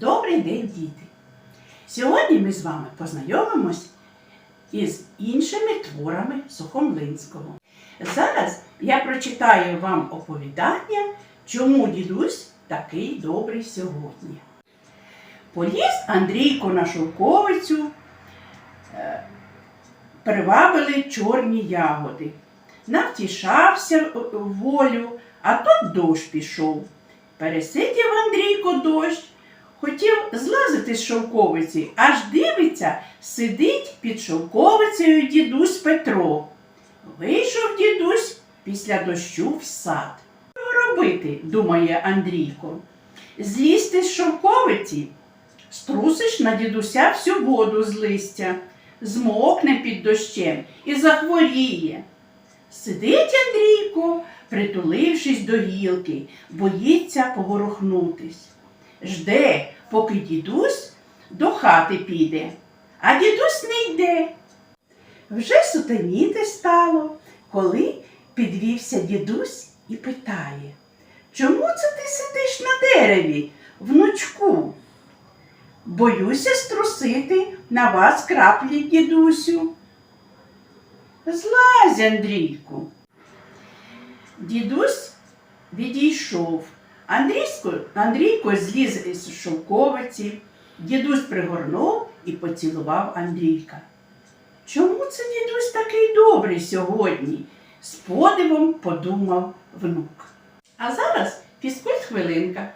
Добрий день, діти! Сьогодні ми з вами познайомимось із іншими творами Сухомлинського. Зараз я прочитаю вам оповідання, чому дідусь такий добрий сьогодні. Поліз Андрійко на шовковицю, е, привабили чорні ягоди. Навтішався волю, а тут дощ пішов. Пересидів Андрійко дощ, хотів злазити з шовковиці, аж дивиться, сидить під шовковицею дідусь Петро. Вийшов дідусь після дощу в сад. Що робити, думає Андрійко. Злізти з шовковиці, струсиш на дідуся всю воду з листя, змокне під дощем і захворіє. Сидить Андрійко, притулившись до гілки, боїться поворухнутись. Жде, поки дідусь до хати піде, а дідусь не йде. Вже сутеніти стало, коли підвівся дідусь і питає, чому це ти сидиш на дереві, внучку? Боюся струсити на вас краплі, дідусю. Злазь, Андрійку. Дідусь відійшов. Андрійко зліз із шовковиці, дідусь пригорнув і поцілував Андрійка. Чому це дідусь такий добрий сьогодні? з подивом подумав внук. А зараз фізкульт хвилинка.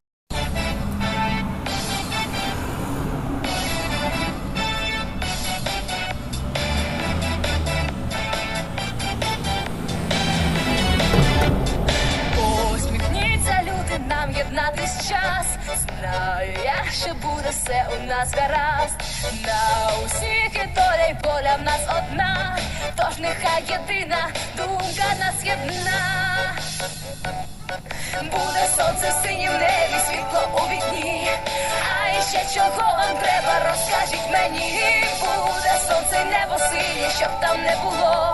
Єднатись час. Знаю, я що буде все у нас гаразд. На усіх і доля й поля в нас одна. Тож нехай єдина думка нас єдна. Буде сонце в синім небі, світло у вікні. А іще чого вам треба, розкажіть мені. Буде сонце небо синє, щоб там не було.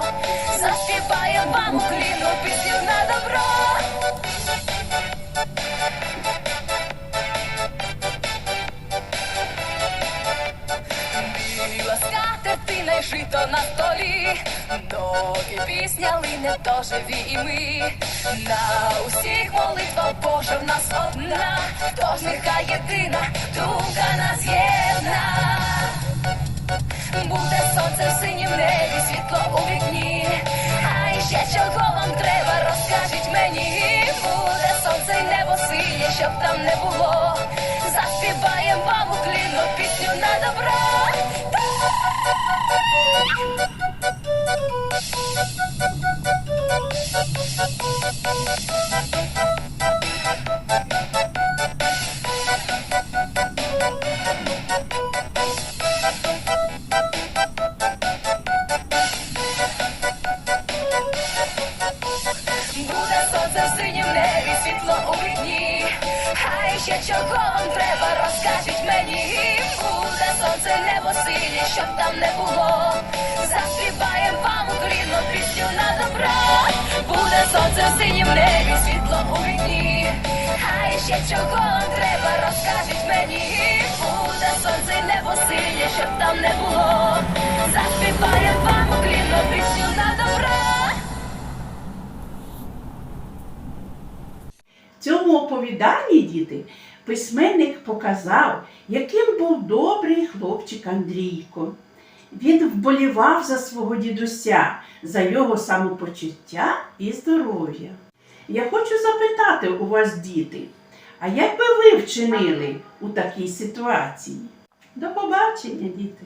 Жито на столі, доки пісня лине, то живі і ми. На усіх молитва Божа в нас одна, тож нехай єдина думка нас єдна. Буде сонце в синім небі, світло у вікні. А іще чого вам треба, розкажіть мені. Буде сонце й небо синє, щоб там не ще чого вам треба, розкажіть мені. Буде сонце, небо синє, щоб там не було. Заспіваєм вам Україну пісню на добро. Буде сонце синім небі, світло у вікні. Хай ще чого вам треба, В цьому оповіданні, діти, письменник показав, яким був добрий хлопчик Андрійко. Він вболівав за свого дідуся, за його самопочуття і здоров'я. Я хочу запитати у вас, діти, а як би ви вчинили у такій ситуації? До побачення, діти!